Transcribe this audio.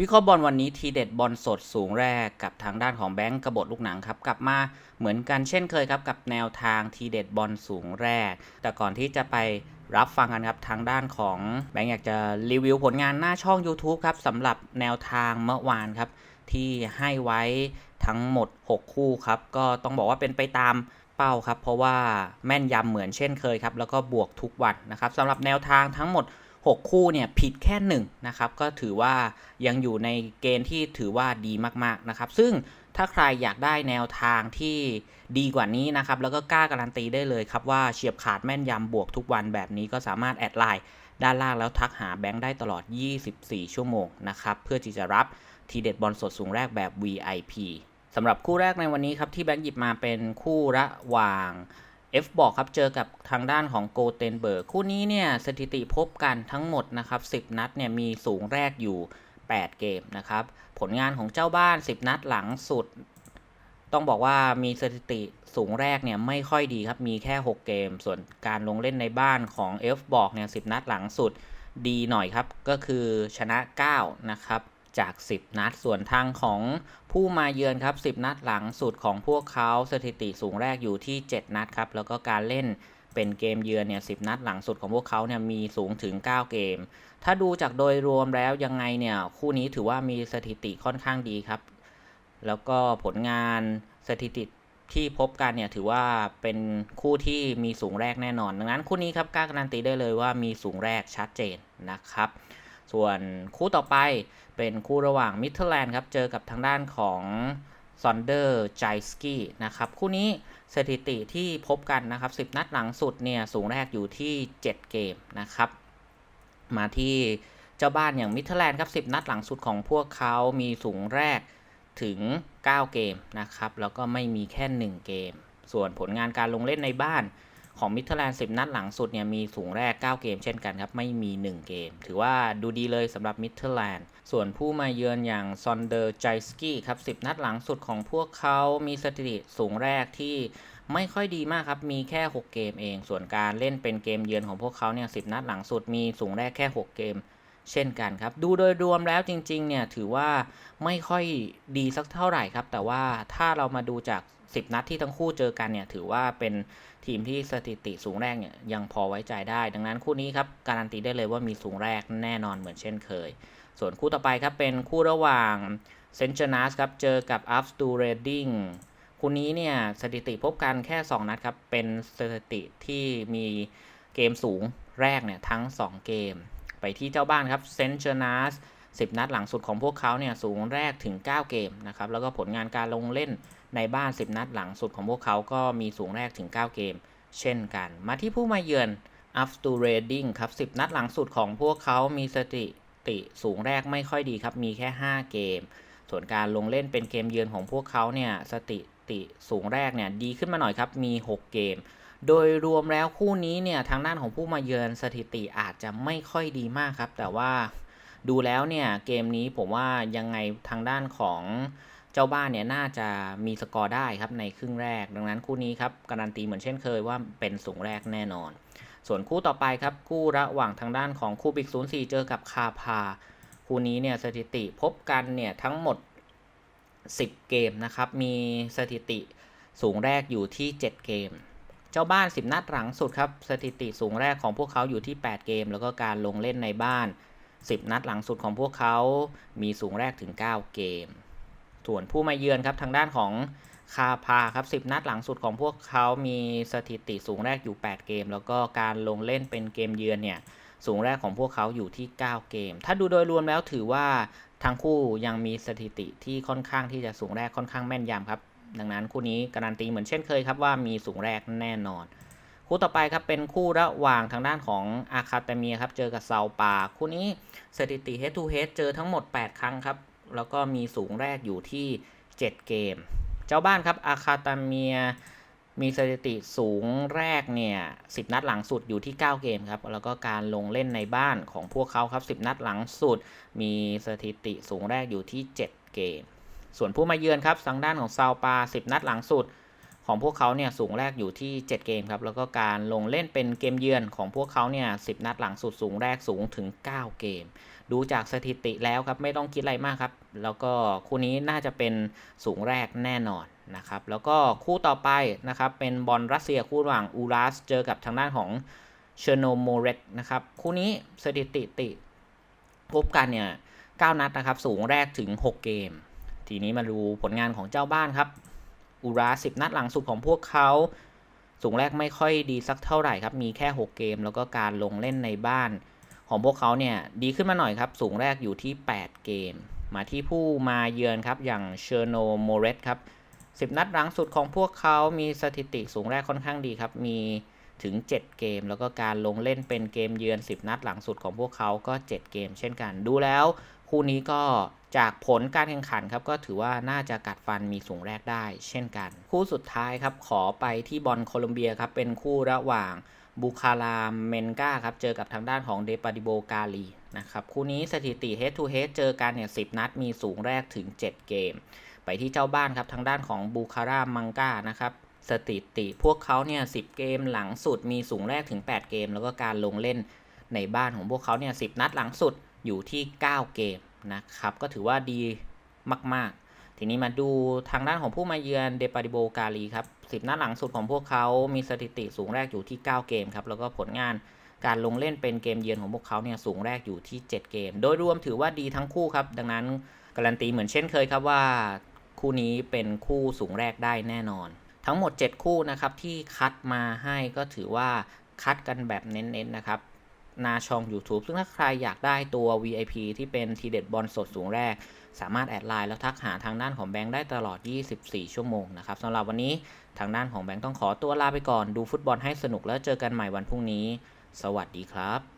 วิเคราะห์บอลวันนี้ทีเด็ดบอลสดสูงแรกกับทางด้านของแบงก์กระบฏลูกหนังครับกลับมาเหมือนกันเช่นเคยครับกับแนวทางทีเด็ดบอลสูงแรก แต่ก่อนที่จะไปรับฟังกันครับทางด้านของแบงก์อยากจะรีวิวผลงานหน้าช่อง YouTube ครับสำหรับแนวทางเมื่อวานครับที่ให้ไว้ทั้งหมด 6 คู่ครับก็ต้องบอกว่าเป็นไปตามเป้าครับเพราะว่าแม่นยำเหมือนเช่นเคยครับแล้วก็บวกทุกวันนะครับสำหรับแนวทางทั้งหมด 6 คู่เนี่ยผิดแค่1นะครับก็ถือว่ายังอยู่ในเกณฑ์ที่ถือว่าดีมากๆนะครับ ซึ่งถ้าใครอยากได้แนวทางที่ดีกว่านี้นะครับ แล้วก็กล้าการันตีได้เลยครับว่าเฉียบขาดแม่นยำบวกทุกวันแบบนี้ก็สามารถแอดไลน์ด้านล่างแล้วทักหาแบงค์ได้ตลอด 24 ชั่วโมงนะครับเพื่อที่จะรับทีเด็ดบอลสดสูงแรกแบบ VIP สำหรับคู่แรกในวันนี้ครับที่แบงค์หยิบมาเป็นคู่ระหว่าง F บอกครับเจอกับทางด้านของโกเทนเบิร์กคู่นี้เนี่ยสถิติพบกันทั้งหมดนะครับ10 นัดเนี่ยมีสูงแรกอยู่ 8 เกมนะครับผลงานของเจ้าบ้าน 10 นัดหลังสุด ต้องบอกว่ามีสถิติสูงแรกเนี่ยไม่ค่อยดีครับมีแค่ 6 เกม ส่วนการลงเล่นในบ้านของ F บอกเนี่ย10 นัดหลังสุดดีหน่อยครับก็คือชนะ 9 นะครับ จาก 10 นัด ส่วนทางของผู้มาเยือนครับ 10 นัดหลังสุดของพวกเขาสถิติสูงแรกอยู่ที่ 7 นัดครับ แล้วก็การเล่นเป็นเกมเยือนเนี่ย10นัดหลังสุดของพวกเขาเนี่ยมีสูงถึง 9 เกม ถ้าดูจากโดยรวมแล้วยังไงเนี่ยคู่นี้ถือว่ามีสถิติค่อนข้างดีครับ แล้วก็ผลงานสถิติที่พบกันเนี่ยถือว่าเป็นคู่ที่มีสูงแรกแน่นอน ดังนั้นคู่นี้ครับกล้าการันตีได้เลยว่ามีสูงแรกชัดเจนนะครับ ส่วนคู่ต่อไปเป็นคู่ระหว่างมิเ l อร์แลนด์ครับ เจอกับทางด้านของซอนเดอร์ไจสกี้นะครับ คู่นี้สถิติที่พบกันนะครับ 10 นัดหลังสุดเนี่ย สูงแรกอยู่ที่ 7 เกมนะครับ มาที่เจ้าบ้านอย่างมิเ l อร์แลนด์ครับ 10 นัดหลังสุดของพวกเขามีสูงแรกถึง 9 เกมนะครับ แล้วก็ไม่มีแค่ 1 เกม ส่วนผลงานการลงเล่นในบ้าน ของมิเ l อร์แลนด์10 นัดหลังสุดเนี่ยมีสูงแรก 9 เกมเช่นกันครับ ไม่มี 1 เกม ถือว่าดูดีเลยสำหรับมิเ l อร์แลนด์ส่วนผู้มาเยือนอย่างซอนเดอร์ไจสกี้ครับ 10 นัดหลังสุดของพวกเขามีสถิติสูงแรกที่ไม่ค่อยดีมากครับ มีแค่ 6 เกมเอง ส่วนการเล่นเป็นเกมเยือนของพวกเขาเนี่ย 10 นัดหลังสุดมีสูงแรกแค่ 6 เกมเช่นกันครับ ดูโดยรวมแล้วจริง ๆ เนี่ย ถือว่าไม่ค่อยดีสักเท่าไหร่ครับ แต่ว่าถ้าเรามาดูจาก 10 นัดที่ทั้งคู่เจอกันเนี่ยถือว่าเป็นทีมที่สถิติสูงแรกเนี่ยยังพอไว้ใจได้ ดังนั้นคู่นี้ครับการันตีได้เลยว่ามีสูงแรกแน่นอนเหมือนเช่นเคย ส่วนคู่ต่อไปครับเป็นคู่ระหว่างเซนเจอร์นัสครับเจอกับอัฟสตูเรดดิ้งคู่นี้เนี่ยสถิติพบกันแค่ 2 นัดครับเป็นสถิติที่มีเกมสูงแรกเนี่ยทั้ง 2 เกม ไปที่เจ้าบ้านครับเซนเจอร์นัส 10 นัดหลังสุดของพวกเขาเนี่ยสูงแรกถึง 9 เกมนะครับแล้วก็ผลงานการลงเล่นในบ้าน 10 นัดหลังสุดของพวกเขาก็มีสูงแรกถึง 9 เกม เช่นกัน มาที่ผู้มาเยือนอัฟสตูเรดดิ้งครับ 10 นัดหลังสุดของพวกเขามีสถิติสูงแรกไม่ค่อยดีครับ มีแค่ 5 เกม ส่วนการลงเล่นเป็นเกมเยือนของพวกเขาเนี่ยสถิติสูงแรกเนี่ยดีขึ้นมาหน่อยครับ มี 6 เกม โดยรวมแล้วคู่นี้เนี่ยทางด้านของผู้มาเยือนสถิติอาจจะไม่ค่อยดีมากครับ แต่ว่า ดูแล้วเนี่ยเกมนี้ผมว่ายังไงทางด้านของเจ้าบ้านเนี่ยน่าจะมีสกอร์ได้ครับในครึ่งแรก ดังนั้นคู่นี้ครับการันตีเหมือนเช่นเคยว่าเป็นสูงแรกแน่นอน ส่วนคู่ต่อไปครับคู่ระหว่างทางด้านของคู่บิ๊ก04เจอกับคาพา คู่นี้เนี่ยสถิติพบกันเนี่ยทั้งหมด 10 เกมนะครับมีสถิติสูงแรกอยู่ที่ 7 เกม เจ้าบ้าน 10 นัดหลังสุดครับสถิติสูงแรกของพวกเขาอยู่ที่ 8 เกม แล้วก็การลงเล่นในบ้าน 10 นัดหลังสุดของพวกเขามีสูงแรกถึง 9 เกม ส่วนผู้มาเยือนครับทางด้านของคาพาครับ10 นัดหลังสุดของพวกเขามีสถิติสูงแรกอยู่ 8 เกม แล้วก็การลงเล่นเป็นเกมเยือนเนี่ยสูงแรกของพวกเขาอยู่ที่ 9 เกม ถ้าดูโดยรวมแล้วถือว่าทั้งคู่ยังมีสถิติที่ค่อนข้างที่จะสูงแรกค่อนข้างแม่นยำครับ ดังนั้นคู่นี้การันตีเหมือนเช่นเคยครับว่ามีสูงแรกแน่นอน คู่ต่อไปครับเป็นคู่ระหว่างทางด้านของอาคาเตเมียครับเจอกับเซาปา คู่นี้สถิติ head to head เจอทั้งหมด 8 ครั้งครับ แล้วก็มีสูงแรกอยู่ที่ 7 เกม เจ้าบ้านครับอาคาเตเมียมีสถิติสูงแรกเนี่ย10 นัดหลังสุดอยู่ที่ 9 เกมครับ แล้วก็การลงเล่นในบ้านของพวกเขาครับ 10 นัดหลังสุด มีสถิติสูงแรกอยู่ที่ 7 เกม ส่วนผู้มาเยือนครับทางด้านของซาปา 10 นัดหลังสุด ของพวกเขาเนี่ยสูงแรกอยู่ที่ 7 เกมครับ แล้วก็การลงเล่นเป็นเกมเยือนของพวกเขาเนี่ย10 นัดหลังสุดสูงแรกสูงถึง 9 เกม ดูจากสถิติแล้วครับไม่ต้องคิดอะไรมากครับ แล้วก็คู่นี้น่าจะเป็นสูงแรกแน่นอนนะครับ แล้วก็คู่ต่อไปนะครับเป็นบอลรัสเซียคู่ระหว่างอูรัสเจอกับทางด้านของเชโนโมเรตนะครับ คู่นี้สถิติติพบกันเนี่ย9นัดนะครับ สูงแรกถึง 6 เกม ทีนี้มาดูผลงานของเจ้าบ้านครับ อูรา10นัดหลังสุดของพวกเขา สูงแรกไม่ค่อยดีสักเท่าไหร่ครับ มีแค่ 6 เกม แล้วก็การลงเล่นในบ้านของพวกเขาเนี่ยดีขึ้นมาหน่อยครับ สูงแรกอยู่ที่ 8 เกม มาที่ผู้มาเยือนครับ อย่างเชอร์โนโมเรตครับ 10 นัดหลังสุดของพวกเขามีสถิติสูงแรกค่อนข้างดีครับ มีถึง 7 เกม แล้วก็การลงเล่นเป็นเกมเยือน 10 นัดหลังสุดของพวกเขาก็ 7 เกม เช่นกัน ดูแล้ว คู่นี้ก็จากผลการแข่งขันครับก็ถือว่าน่าจะกัดฟันมีสูงแรกได้ เช่นกัน คู่สุดท้ายครับขอไปที่บอลโคลอมเบียครับเป็นคู่ระหว่างบูคาราเมนกาครับเจอกับทางด้านของเดปาดิโบกาลีนะครับคู่นี้สถิติ head to head เจอกันเนี่ย10นัดมีสูงแรกถึง 7 เกม ไปที่เจ้าบ้านครับทางด้านของบูคารามังกานะครับสถิติพวกเขาเนี่ย10เกมหลังสุดมีสูงแรกถึง 8 เกม แล้วก็การลงเล่นในบ้านของพวกเขาเนี่ย10นัดหลังสุด อยู่ที่ 9 เกมนะครับ ก็ถือว่าดีมาก ๆ ทีนี้มาดูทางด้านของผู้มาเยือนเดปาดิโบกาลีครับ10นัดหลังสุดของพวกเขามีสถิติสูงแรกอยู่ที่ 9 เกมครับ แล้วก็ผลงานการลงเล่นเป็นเกมเยือนของพวกเขาเนี่ยสูงแรกอยู่ที่ 7 เกม โดยรวมถือว่าดีทั้งคู่ครับ ดังนั้นการันตีเหมือนเช่นเคยครับว่า คู่นี้เป็นคู่สูงแรกได้แน่นอน ทั้งหมด 7 คู่นะครับที่คัดมาให้ก็ถือว่าคัดกันแบบเน้นๆนะครับ หนาช่อง YouTube ซึ่งถ้าใครอยากได้ตัว VIP ที่เป็นทีเด็ดบอลสดสูงแรก สามารถแอดไลน์แล้วทักหาทางด้านของแบงค์ได้ตลอด 24 ชั่วโมงนะครับสำหรับวันนี้ทางด้านของแบงค์ต้องขอตัวลาไปก่อนดูฟุตบอลให้สนุกแล้วเจอกันใหม่วันพรุ่งนี้ สวัสดีครับ